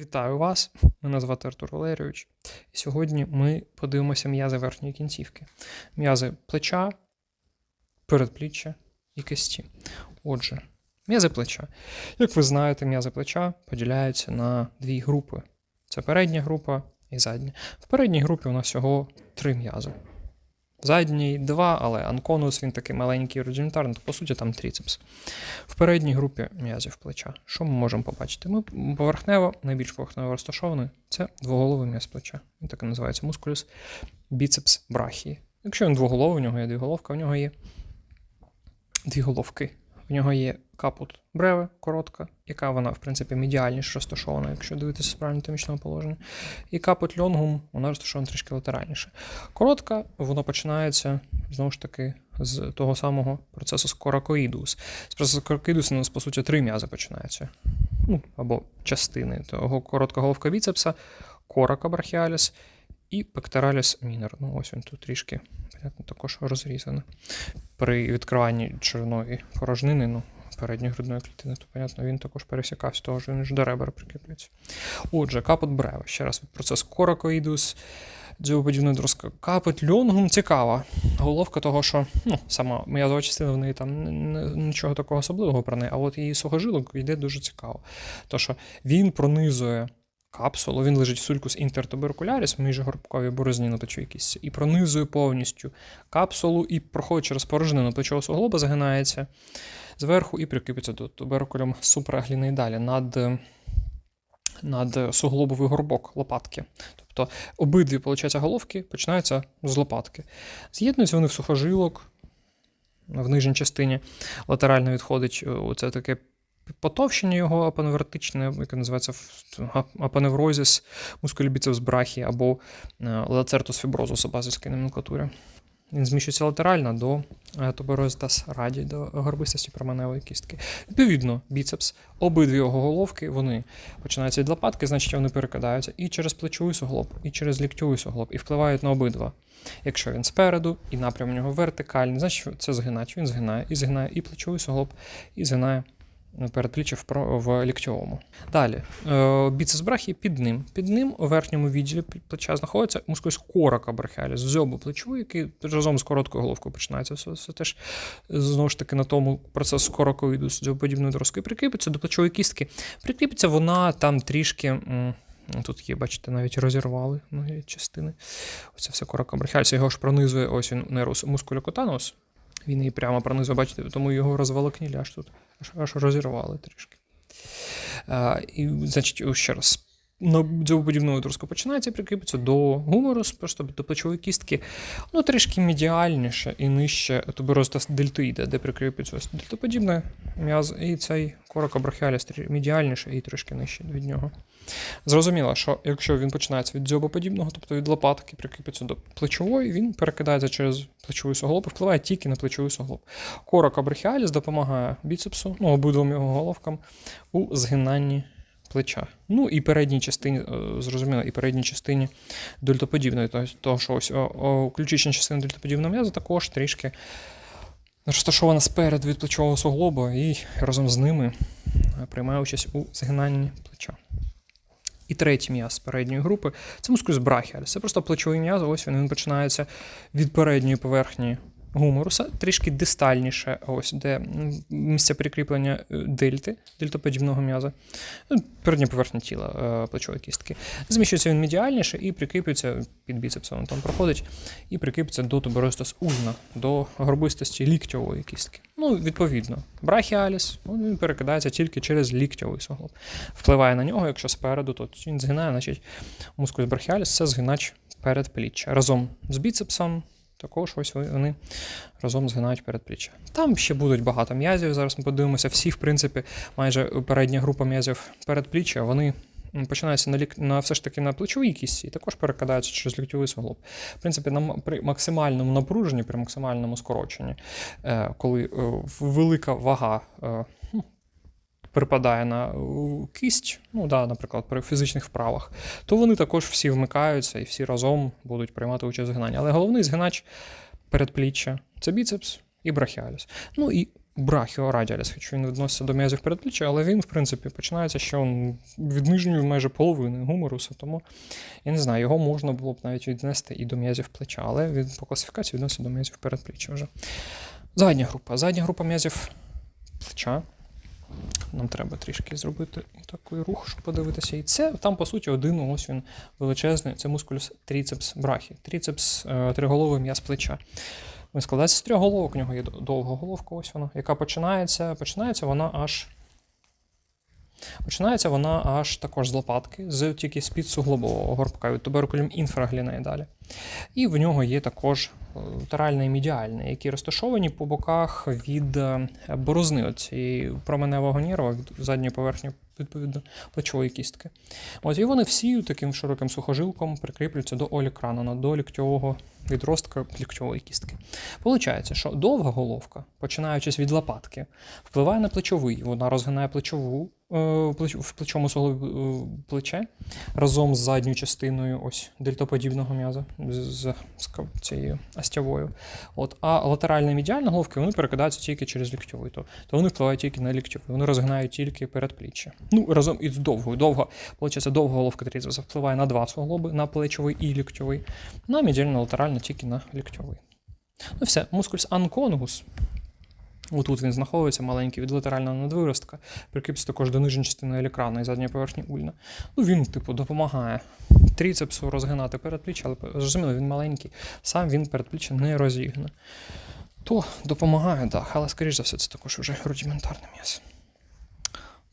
Вітаю вас! Мене звати Артур Валерійович. І сьогодні ми подивимося м'язи верхньої кінцівки. М'язи плеча, передпліччя і кисті. Отже, м'язи плеча. Як ви знаєте, м'язи плеча поділяються на дві групи: це передня група і задня. В передній групі у нас всього три м'язи. В задній два, але анконус він такий маленький рудиментарний, то по суті там тріцепс. В передній групі м'язів плеча. Що ми можемо побачити? Ми поверхнево, найбільш поверхнево розташований, це двоголовий м'яз плеча. Він так і називається мускулюс біцепс брахії. Якщо він двоголовий, у нього є дві головки, у нього є дві головки. В нього є капут бреве, коротка, яка вона, в принципі, медіальніше розташована, якщо дивитися правильно положення. І капут льонгум, вона розташована трішки латеральніше. Коротка, воно починається знову ж таки з того самого процесу скоракоїдус. З процесу скоракоїдус у нас, по суті, три м'язи починаються. Ну, або частини того коротка головка біцепса, корака брахіаліс і пектораліс мінор. Ну, ось він тут трішки, понятно, також розрізаний. При відкриванні червоної порожнини, ну, передньої грудної клітини, то, понятно, він також пересікався, того ж він ж до ребер прикріплюється. Отже, капот брева. Ще раз процес коракоїдус, дзьободівна дроска. Капот льонгум цікава. Головка того, що ну, сама м'язова частина в неї там нічого такого особливого про неї, а от її сухожилок йде дуже цікаво. То, що він пронизує капсулу, він лежить в сулькус інтертуберкуляріс, в міжгорбковій борозні на кістці, і пронизує повністю капсулу і проходить через порожнину плечового суглоба, загинається зверху і прикріпиться до туберкулем супрагліноїдалі над, над суглобовий горбок лопатки. Тобто обидві, виходить, головки починаються з лопатки. З'єднуються вони в сухожилок в нижній частині. Латерально відходить е, оце таке потовщення його апаневротичне, яке називається в- апаневрозис мускулібіцевс брахі або е, лацертус фіброзус у базовській номенклатурі. Він зміщується латерально до е, туберозитас раді, до горбистості променевої кістки. Відповідно, біцепс, обидві його головки, вони починаються від лопатки, значить вони перекидаються і через плечовий суглоб, і через ліктьовий суглоб, і впливають на обидва. Якщо він спереду, і напрям у нього вертикальний, значить це згинач, він згинає, і згинає і плечовий суглоб, і згинає передпліччя в, в ліктьовому. Далі, е, біцепс брахії під ним. Під ним у верхньому відділі плеча знаходиться мускулюс корака брахіаліс, зьобу плечу, який разом з короткою головкою починається. Все, все теж знову ж таки на тому процес коракоїду з дзьобоподібною дороскою прикріпиться до плечової кістки. Прикріпиться вона там трішки. Тут є, бачите, навіть розірвали многі частини. Оце все корака брахіаліс. Його ж пронизує ось він нерус мускулюкотанус. Він її прямо пронизує, бачите, тому його розволокніли тут, аж, розірвали трішки. А, і, значить, ще раз. На дзьобоподібну труску починається, прикріпиться до гуморус, просто до плечової кістки. Ну, трішки медіальніше і нижче туберозитас дельтоїда, де прикріпиться ось дельтоподібне м'яз, і цей корок абрахіаліс медіальніше і трішки нижче від нього. Зрозуміло, що якщо він починається від дзьобоподібного, тобто від лопатки, прикріпиться до плечової, він перекидається через плечовий суглоб і впливає тільки на плечовий суглоб. Коракобрахіаліс допомагає біцепсу, ну, обидвом його головкам у згинанні плеча. Ну і передній частині, е, зрозуміло, і передній частині дельтоподібної, тобто що ось ключична частина дельтоподібного м'яза також трішки розташована спереду від плечового суглоба і разом з ними е, приймає участь у згинанні плеча. І третій м'яз передньої групи це мускулюс брахіаль. Це просто плечовий м'яз, ось він, він починається від передньої поверхні гуморуса, трішки дистальніше, ось де місце прикріплення е, дельти, дельтоподібного м'яза, ну, передня поверхня тіла е, плечової кістки. Зміщується він медіальніше і прикріплюється під біцепсом, там проходить, і прикріплюється до туберозитас ульна, до горбистості ліктьової кістки. Ну, відповідно, брахіаліс, ну, він перекидається тільки через ліктьовий суглоб. Впливає на нього, якщо спереду, то він згинає, значить мускуль брахіаліс це згинач передпліччя. Разом з біцепсом також ось вони разом згинають передпліччя. Там ще будуть багато м'язів. Зараз ми подивимося. Всі, в принципі, майже передня група м'язів передпліччя, вони починаються на, лік... на все ж таки на плечовій кісті і також перекидаються через ліктьовий суглоб. В принципі, на, при максимальному напруженні, при максимальному скороченні, е, коли е, велика вага. Припадає на е, кість, ну да, наприклад, при фізичних вправах, то вони також всі вмикаються і всі разом будуть приймати участь в згинанні. Але головний згинач передпліччя це біцепс і брахіаліс. Ну і брахіорадіаліс, хоча він відноситься до м'язів передпліччя, але він, в принципі, починається ще он, від нижньої майже половини гуморусу, тому я не знаю, його можна було б навіть віднести і до м'язів плеча, але він по класифікації відноситься до м'язів передпліччя вже. Задня група. Задня група м'язів плеча. Нам треба трішки зробити такий рух, щоб подивитися. І це там, по суті, один ось він величезний. Це мускулюс тріцепс брахі. Тріцепс е, триголовий м'яз плеча. Він складається з трьох головок, у нього є довга головка, ось вона, яка починається. Починається вона аж. Починається вона аж також з лопатки, з тільки з-під суглобового горбка, від туберкулем інфрагліна і далі. І в нього є також латеральний і медіальний, які розташовані по боках від е, борозни цієї променевого нерва, від задньої поверхні, відповідно, плечової кістки. От, і вони всі таким широким сухожилком прикріплюються до олікрана, до ліктьового відростка ліктьової кістки. Получається, що довга головка, починаючись від лопатки, впливає на плечовий, вона розгинає плечову. е, В плечому суглобі е, плече разом з задньою частиною ось дельтоподібного м'яза з, цією остявою. От, а латеральна і медіальна головки вони перекидаються тільки через ліктьовий. То, то вони впливають тільки на ліктьовий, вони розгинають тільки передпліччя. Ну, разом із довгою. Довго, получається, довга головка трицепса впливає на два суглоби, на плечовий і ліктьовий, на медіально латерально тільки на ліктьовий. Ну все, мускульс анконгус. Отут він знаходиться маленький від латерального надвиростка, прикріпиться також до нижньої частини екрану і задньої поверхні ульна. Ну він, типу, допомагає тріцепсу розгинати передпліччя, але зрозуміло, він маленький, сам він передпліччя не розігне. То допомагає, так, але скоріш за все, це також вже рудиментарне м'ясо.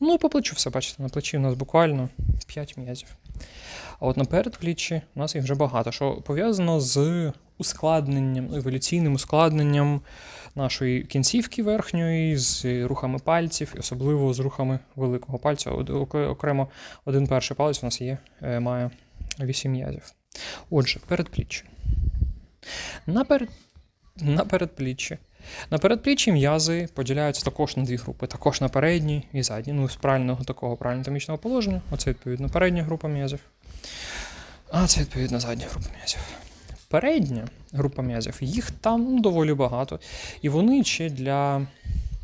Ну по плечу все бачите, на плечі у нас буквально 5 м'язів. А от на передпліччі у нас їх вже багато, що пов'язано з ускладненням, еволюційним ускладненням нашої кінцівки верхньої, з рухами пальців, і особливо з рухами великого пальця. Окремо один перший палець у нас є, е, має 8 м'язів. Отже, передпліччя. На, перед... на передпліччі. На передпліччі м'язи поділяються також на дві групи, також на передні і задні. Ну, з правильного такого правильно анатомічного положення. Оце відповідно передня група м'язів. А це відповідно задня група м'язів. Передня група м'язів, їх там ну, доволі багато. І вони ще для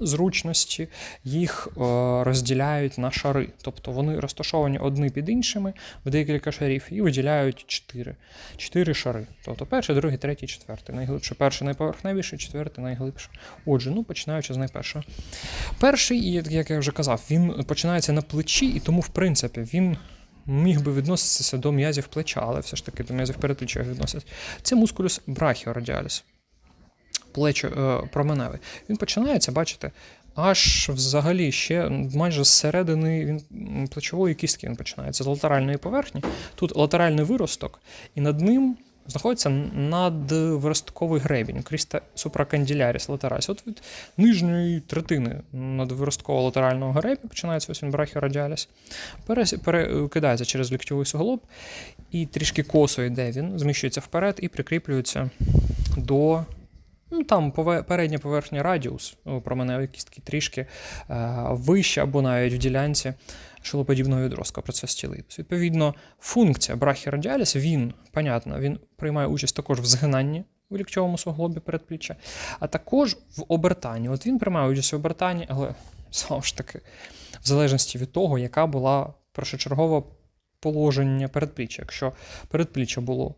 зручності їх е, розділяють на шари. Тобто вони розташовані одні під іншими в декілька шарів і виділяють чотири. Чотири шари. Тобто перший, другий, третій, четвертий. Найглибше. Перший найповерхневіший, четвертий найглибше. Отже, ну починаючи з найпершого. Перший, як я вже казав, він починається на плечі, і тому, в принципі, він. Міг би відноситися до м'язів плеча, але все ж таки до м'язів передпліччя відносять. Це мускулюс брахіорадіаліс. Плечо е, променевий. Він починається, бачите, аж взагалі ще майже з середини він, плечової кістки він починається з латеральної поверхні. Тут латеральний виросток, і над ним знаходиться надвиростковий гребінь, кріста супраканділяріс латераліс. От від нижньої третини надвиросткового латерального гребня починається ось він брахіорадіаліс, перекидається через ліктьовий суглоб і трішки косо йде він, зміщується вперед і прикріплюється до. Ну, там передня поверхня радіус ну, променевої кістки трішки е, вища або навіть в ділянці шилоподібного відростка процес тілипс. Відповідно, функція брахірадіаліс, він, понятно, він приймає участь також в згинанні в ліктьовому суглобі передпліччя, а також в обертанні. От він приймає участь в обертанні, але знову ж таки, в залежності від того, яка була першочергове положення передпліччя. Якщо передпліччя було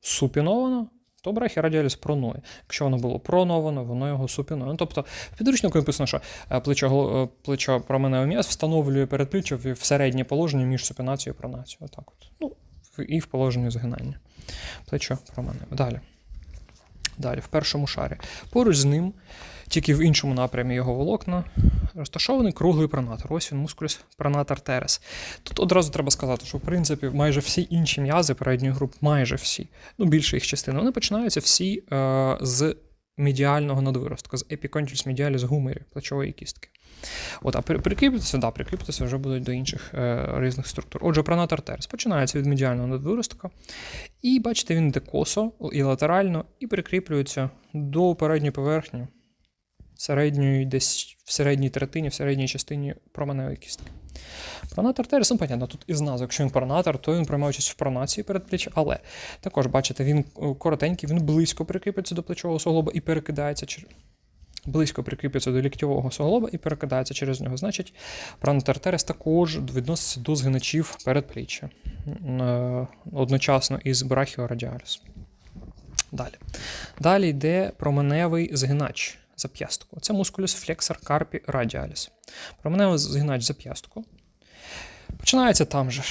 супіновано, то брахірадіаліс пронує. Якщо воно було проновано, воно його супінує. Ну, тобто в підручнику написано, що е, плечо, е, плечо променевий м'яз встановлює передпліччя в середнє положення між супінацією і пронацією. Отак от. Ну, і в положенні згинання. Плечо променеве. Далі. Далі, в першому шарі. Поруч з ним, тільки в іншому напрямі його волокна, розташований круглий пронатор. Ось він мускулюс пронатор терес. Тут одразу треба сказати, що в принципі майже всі інші м'язи передньої групи, майже всі, ну більша їх частина, вони починаються всі е, з медіального надвиростка, з епіконтіліс медіаліс гумері, плечової кістки. От, а при- прикріпитися, да, прикріпитися вже будуть до інших е, різних структур. Отже, пронатор терес починається від медіального надвиростка, і бачите, він йде косо і латерально, і прикріплюється до передньої поверхні середньої, десь в середній третині, в середній частині променевої кістки. Пронатор терес, ну, понятно, тут із назви, якщо він пронатор, то він приймає участь в пронації передпліччя, але також, бачите, він е, коротенький, він близько прикріплюється до плечового суглоба і перекидається чер- близько прикріплюється до ліктьового суглоба і перекидається через нього. Значить, пранотартерес також відноситься до згиначів передпліччя е, одночасно із брахіорадіаліс. Далі. Далі йде променевий згинач зап'ястку. Це мускулюс флексор карпі радіаліс. Променевий згинач зап'ястку. Починається там же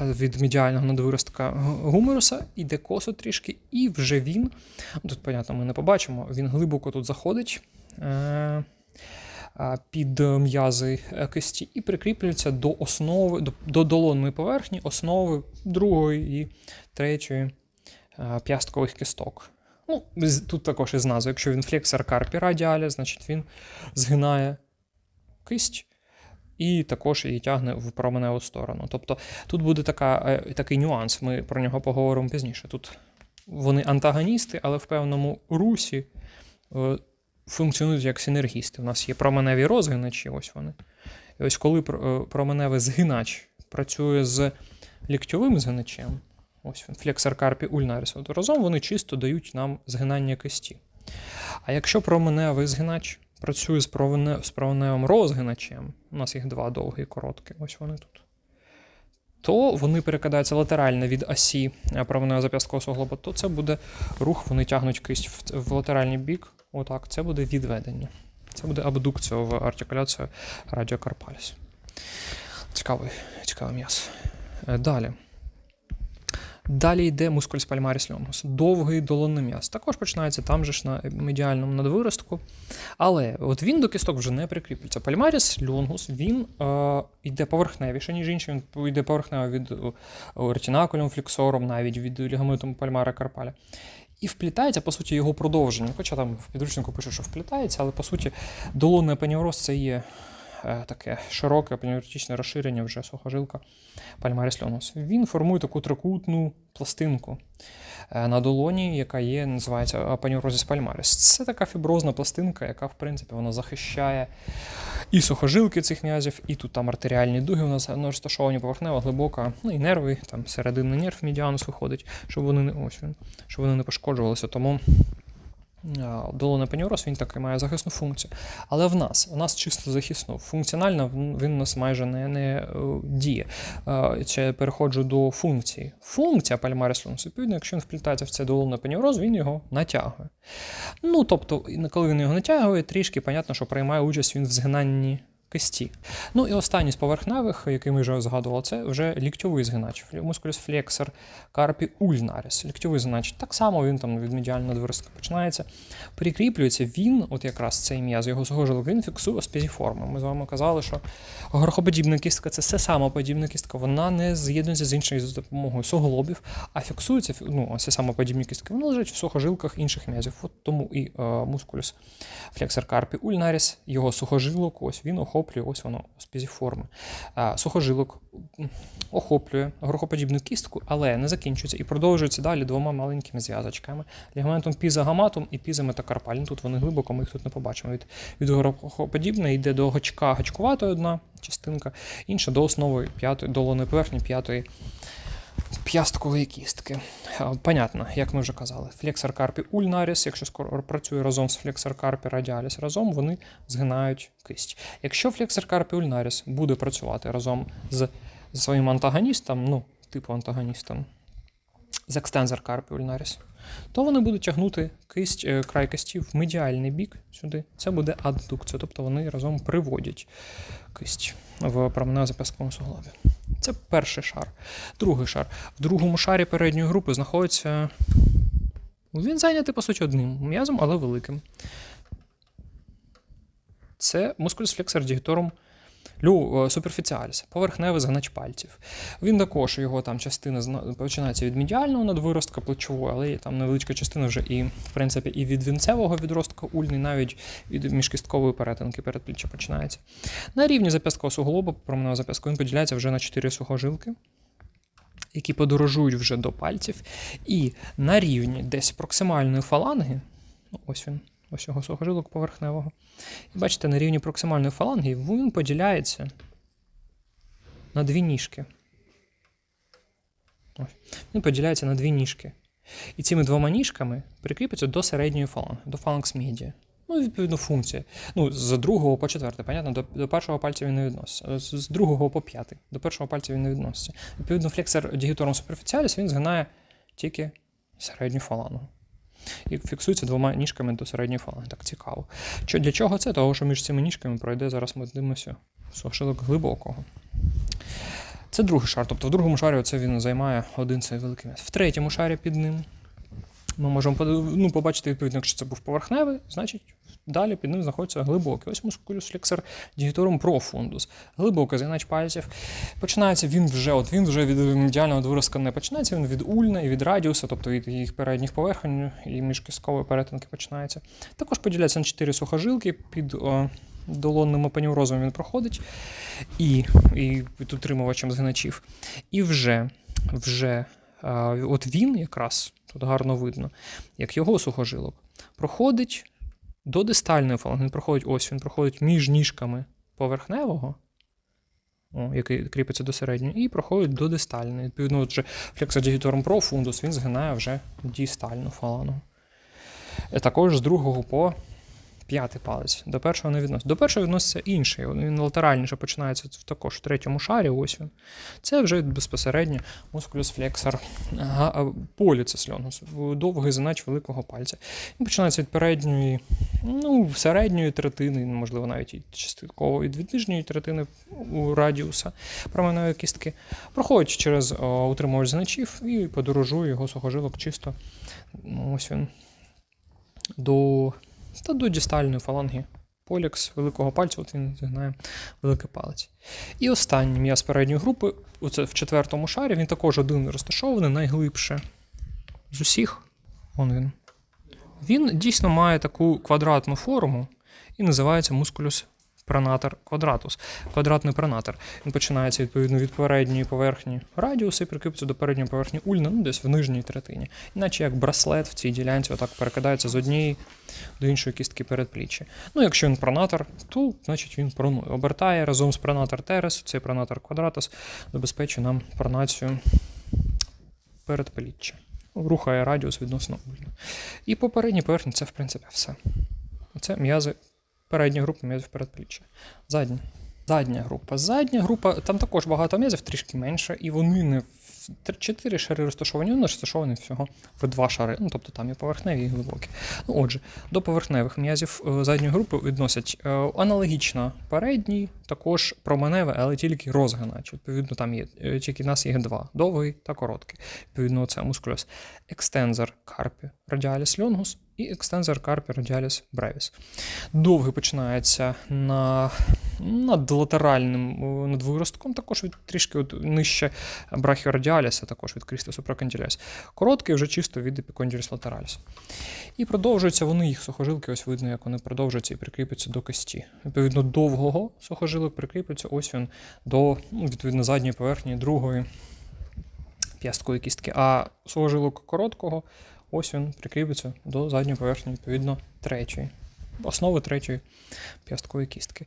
від медіального надвиростка гумеруса, іде косо трішки, і вже він, тут, понятно, ми не побачимо, він глибоко тут заходить е, під м'язи кисті і прикріплюється до основи, до, до долонної поверхні, основи другої і третьої е, п'ясткових кісток. Ну, тут також із назви, якщо він флексор карпі радіалі, значить він згинає кисть і також її тягне в променеву сторону. Тобто тут буде така, е, такий нюанс, ми про нього поговоримо пізніше. Тут вони антагоністи, але в певному русі е, функціонують як синергісти. У нас є променеві розгиначі, ось вони. І ось коли е, променевий згинач працює з ліктьовим згиначем, ось він, флексор карпі ульнаріс, то разом вони чисто дають нам згинання кисті. А якщо променевий згинач працює з, променевим розгиначем, у нас їх два довгі і короткі, ось вони тут. То вони перекидаються латерально від осі е, променевого зап'ясткового суглоба, то це буде рух, вони тягнуть кисть в, в латеральний бік. Отак, це буде відведення. Це буде абдукція в артикуляцію радіокарпаліс. Цікавий, цікаве м'ясо. Е, Далі. Далі йде мускуль пальмаріс льонгус. Довгий долонний м'яз. Також починається там же ж на медіальному надвиростку. Але от він до кісток вже не прикріплюється. Пальмаріс льонгус, він е, йде поверхневіше, ніж інші. Він йде поверхнево від е, ретинакулем, флексором, навіть від лігаментом пальмара карпаля. І вплітається, по суті, його продовження. Хоча там в підручнику пише, що вплітається, але по суті, долонний апеневроз це є таке широке апеневротичне розширення вже сухожилка пальмаріс льонус. Він формує таку трикутну пластинку е, на долоні, яка є, називається апеневрозіс пальмаріс. Це така фіброзна пластинка, яка, в принципі, вона захищає і сухожилки цих м'язів, і тут там артеріальні дуги у нас ну, розташовані поверхнева, глибока, ну і нерви, там серединний нерв медіанус виходить, щоб вони не ось він, щоб вони не пошкоджувалися. Тому долоний пенюрос, він таки має захисну функцію. Але в нас, у нас чисто захисну. Функціонально він у нас майже не, не е, діє. Це я переходжу до функції. Функція пальмаріс лунус, якщо він вплітається в це долоне пенюроз, він його натягує. Ну, тобто, коли він його натягує, трішки, понятно, що приймає участь він в згинанні кисті. Ну і останній з поверхневих, який ми вже згадували, це вже ліктьовий згинач. Мускулюс флексор карпі ульнаріс. Ліктьовий згинач. Так само він там від медіального дверстка починається. Прикріплюється він, от якраз цей м'яз, його сухожилок, він фіксує спезіформу. Ми з вами казали, що горохоподібна кістка це все самоподібна кістка, вона не з'єднується з іншою за допомогою суглобів, а фіксується, ну, ці самоподібні кістки, вони лежать в сухожилках інших м'язів. От тому і е, мускулюс флексор карпі ульнаріс, його сухожилок, ось він охоплює, ось воно спезіформи. А, сухожилок охоплює горохоподібну кістку, але не закінчується і продовжується далі двома маленькими зв'язочками. Лігаментом пізагаматом і пізаметакарпальним. Тут вони глибоко, ми їх тут не побачимо. Від, від горохоподібної йде до гачка гачкуватої одна частинка, інша до основи п'ятої, долоної поверхні п'ятої п'ясткової кістки. Понятно, як ми вже казали. Флексор карпі ульнаріс, якщо скоро працює разом з флексор карпі радіаліс, разом вони згинають кисть. Якщо флексор карпі ульнаріс буде працювати разом з своїм антагоністом, ну, типу антагоністом, з екстензор карпі ульнаріс, то вони будуть тягнути кисть, е, край кисті в медіальний бік сюди. Це буде аддукція, тобто вони разом приводять кисть в променево зап'ястковому суглобі. Це перший шар. Другий шар. В другому шарі передньої групи знаходиться. Він зайнятий, по суті, одним м'язом, але великим. Це мускулюс флексор дігіторум лю суперфіціаліс, поверхневий згнач пальців. Він також його там частина починається від медіального надвиростка плечової, але є там невеличка частина вже і, в принципі, і від вінцевого відростка ульний, навіть від міжкісткової перетинки передпліччя починається. На рівні зап'ясткового суглоба, променевого зап'ястку, він поділяється вже на чотири сухожилки. Які подорожують вже до пальців, і на рівні десь проксимальної фаланги, ну, ось він, ось його сухожилок поверхневого. І бачите, на рівні проксимальної фаланги він поділяється на дві ніжки. Ось. Він поділяється на дві ніжки. І цими двома ніжками прикріпиться до середньої фаланги, до фаланкс медіа. Ну відповідно, функція. Ну, з другого по четвертий, понятно, до, до першого пальця він не відноситься. З, з другого по п'ятий, до першого пальця він не відноситься. Відповідно, флексор дігітором суперфіціаліс він згинає тільки середню фалангу. І фіксується двома ніжками до середньої фаланги. Так цікаво. Що, для чого це? Того, що між цими ніжками пройде, зараз ми дивимося сошилок глибокого. Це другий шар. Тобто в другому шарі оце він займає один цей великий м'яс. В третьому шарі під ним ми можемо ну, побачити, відповідно, якщо це був поверхневий, значить далі під ним знаходиться глибокий. Ось мускулюс флексор дігіторум профундус. Глибокий згинач пальців. Починається він вже, от він вже від медіального виразка не починається, він від ульна і від радіуса, тобто від їх передніх поверхень і міжкісткової перетинки починається. Також поділяється на чотири сухожилки під о, долонним апаневрозом він проходить і, і під утримувачем згиначів. І вже, вже а, от він якраз тут гарно видно, як його сухожилок проходить до дистальної фаланги. Він проходить ось він проходить між ніжками поверхневого, о, який кріпиться до середньої, і проходить до дистальної. Відповідно, отже, флексодігітором профундус він згинає вже дістальну фалангу. Е, Також з другого по п'ятий палець. До першого не відноситься. До першого відноситься інший. Він латеральніше починається також в третьому шарі. Ось він. Це вже безпосередньо мускулюс флексор поліцис льонгус, довгий занач великого пальця. Він починається від передньої, ну, середньої третини, можливо, навіть і частково від нижньої третини у радіуса променевої кістки. Проходить через утримувач заначів і подорожує його сухожилок чисто. Ну, ось він. До, та до дістальної фаланги. Полікс великого пальця, от він зігнає великий палець. І останній м'яз передньої групи, оце в четвертому шарі, він також один розташований найглибше з усіх. Вон він. Він дійсно має таку квадратну форму і називається мускулюс пронатор квадратус. Квадратний пронатор. Він починається відповідно від передньої поверхні радіуса і прикріпиться до передньої поверхні ульна, ну десь в нижній третині. Іначе як браслет в цій ділянці отак перекидається з однієї до іншої кістки передпліччя. Ну, якщо він пронатор, то значить він пронує. Обертає разом з пронатор терес, цей пронатор квадратус забезпечує нам пронацію передпліччя. Рухає радіус відносно ульна. І по передній поверхні це, в принципі, все. Це м'язи передня група м'язів передпліччя. Задня. Задня група. Задня група, там також багато м'язів, трішки менше, і вони не в тр- чотири шари розташовані, вони розташовані всього в два шари. Ну, тобто там і поверхневі, і глибокі. Ну, отже, до поверхневих м'язів е, задньої групи відносять е, аналогічно передній, також променевий, але тільки розгинач. Відповідно, там є е, тільки в нас їх два: довгий та короткий. Відповідно, це мускулюс екстензор карпі радіаліс льонгус і екстензор карпі радіаліс бревіс. Довгий починається на над латеральним о, над виростком, також від трішки от, нижче брахіордіаліса, також від Крістусу проконділяс. Короткий вже чисто від епіконділіс латераліс. І продовжуються вони, їх сухожилки, ось видно, як вони продовжуються і прикріплюються до кості. Відповідно, довгого сухожилок прикріплюється ось він до ну, відповідно задньої поверхні другої п'ясткової кістки. А сухожилок короткого ось він прикріплюється до задньої поверхні, відповідно, третьої. Основи третьої п'ясткової кістки.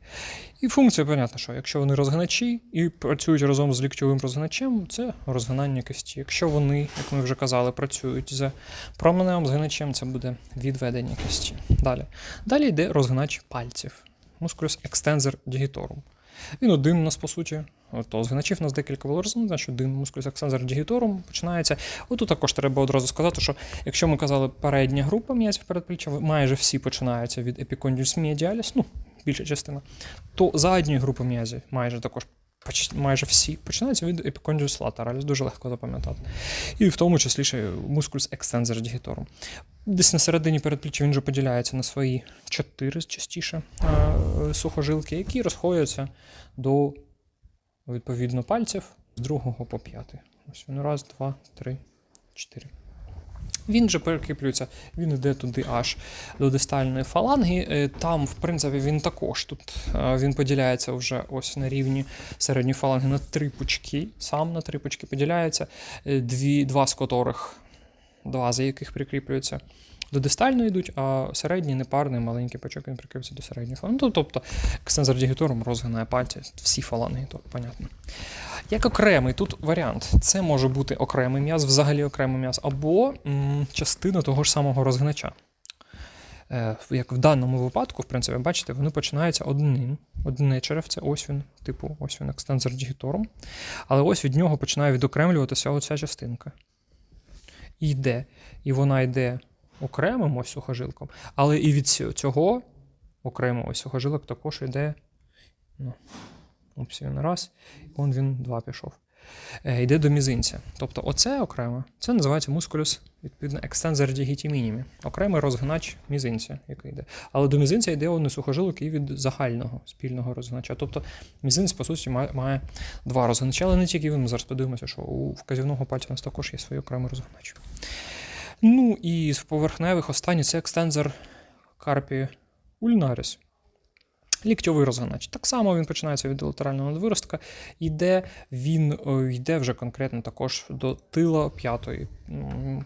І функція, понятно, що якщо вони розгиначі і працюють разом з ліктьовим розгиначем, це розгинання кості. Якщо вони, як ми вже казали, працюють з променевим згиначем, це буде відведення кості. Далі. Далі йде розгинач пальців. Мускулюс екстензор дігіторум. Він один у нас, по суті. То згиначів у нас декілька було значить один мускулюс екстензор дігіторум починається. Отут також треба одразу сказати, що якщо ми казали передня група м'язів передпліччя, майже всі починаються від епікондіус медіаліс, ну, більша частина, то задні групи м'язів майже також майже всі починаються від епікондіус латераліс, дуже легко запам'ятати. І в тому числі ще мускулюс екстензор дігіторум. Десь на середині передпліччя він вже поділяється на свої чотири частіше сухожилки, які розходяться до відповідно пальців з другого по п'ятий. Ось він раз, два, три, чотири. Він же перекріплюється, він йде туди аж до дистальної фаланги. Е, Там, в принципі, він також тут е, він поділяється вже ось на рівні середньої фаланги на три пучки. Сам на три пучки поділяється, е, дві, два з котрих, два з яких прикріплюються до дистальної йдуть, а середній непарний маленький пучок він прикріплюється до середньої фаланги. Ну, тобто екстензор дігітором розгинає пальці, всі фаланги, то понятно. Як окремий тут варіант. Це може бути окремий м'яз, взагалі окремий м'яз, або м, частина того ж самого розгинача. е, як в даному випадку, в принципі, бачите, вони починаються одним. Одне черевце, ось він, типу, ось він екстензор дігітором. Але ось від нього починає відокремлюватися оця частинка. І йде. І вона йде окремим ось сухожилком, але і від цього- цього окремо ось сухожилок також йде. Ну, ось він раз, он він два пішов. Е, йде до мізинця. Тобто, оце окремо, це називається мускулюс, відповідно, екстензор дігіті мінімі. Окремий розгнач мізинця, який йде. Але до мізинця йде не сухожилок і від загального спільного розгнача. Тобто мізинець, по суті, має, має два розгнача, але не тільки він. Ми зараз подивимося, що у вказівного пальця у нас також є свій окремий розгнач. Ну і з поверхневих останній це екстензор карпі ульнаріс. Ліктьовий розганач. Так само він починається від латерального надвиростка, йде він йде вже конкретно також до тила п'ятої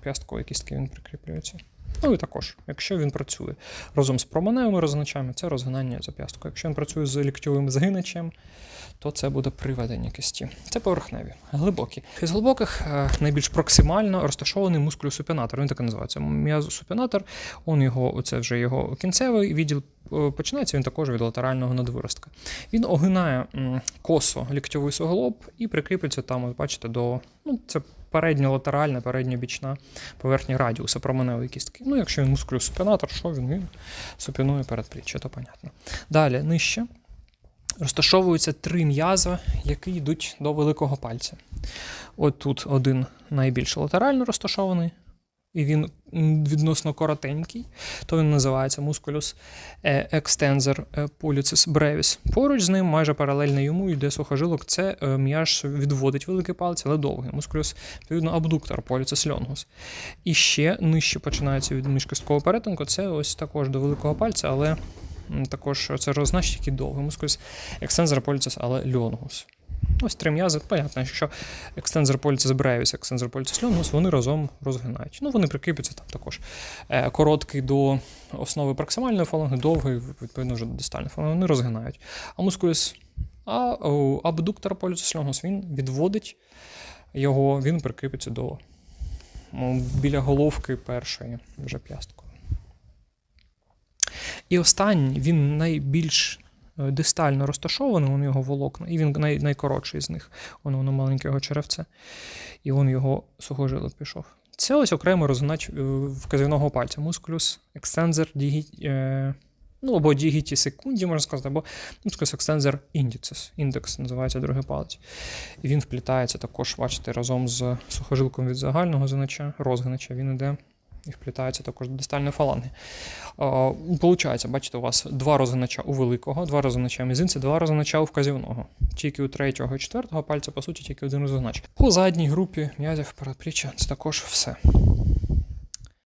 п'ясткової кістки він прикріплюється. Ну і також, якщо він працює разом з променевими розгначами, це розгинання за п'ясткою. Якщо він працює з ліктьовим згиначем, то це буде приведення кисті. Це поверхневі, глибокі. Із глибоких е, найбільш проксимально розташований мускулюсупінатор. Він так і називається. М'язосупінатор, он його, це вже його кінцевий відділ. е, Починається він також від латерального надвиростка. Він огинає косо ліктьовий суглоб і прикріплюється там, от бачите, до ну, це передньолатеральна, передньобічна поверхня радіуса променевої кістки. Ну, якщо він мускулюсупінатор, що він? Він супінує передпліччя, то понятно. Далі нижче розташовуються три м'язи, які йдуть до великого пальця. От тут один найбільш латерально розташований, і він відносно коротенький, то він називається мускулюс екстензор полюцис brevis. Поруч з ним, майже паралельно йому, йде сухожилок. Це е, м'яж відводить великий палець, але довгий. Мускулюс, відповідно, абдуктор полюцис льонгус. І ще нижче починається від міжкосткового перетинку. Це ось також до великого пальця, але також це роззнач такий довгий. Мускулюс екстензор полюцис, але льонгус. Ось три м'язи, понятно, якщо екстензор поліцис бревіс, екстензор поліцис льонгус, вони разом розгинають. Ну, вони прикріпляться там також. Е, короткий до основи проксимальної фаланги, довгий, відповідно, вже до дистальної фаланги, вони розгинають. А мускуліс, а о, абдуктор поліцис льонгус, він відводить його, він прикріпиться до ну, біля головки першої вже п'ясткою. І останній, він найбільш дистально розташований, он його волокна, і він най, найкоротший з них. Воно воно маленьке його черевце, і он його сухожилок пішов. Це ось окремий розгнач е, вказівного пальця. Мускулюс екстензор дігі, е, ну або дігіті секунді, можна сказати, або мускулюс екстензор індіцес. Індекс називається другий палець. І він вплітається також, бачите, разом з сухожилком від загального згнача, розгнача. Він іде і вплітаються також до дистальної фаланги. Получається, бачите, у вас два розгинача у великого, два розгинача мізинця, два розгинача у вказівного. Тільки у третього і четвертого пальця, по суті, тільки один розгинач. По задній групі м'язів передпліччя це також все.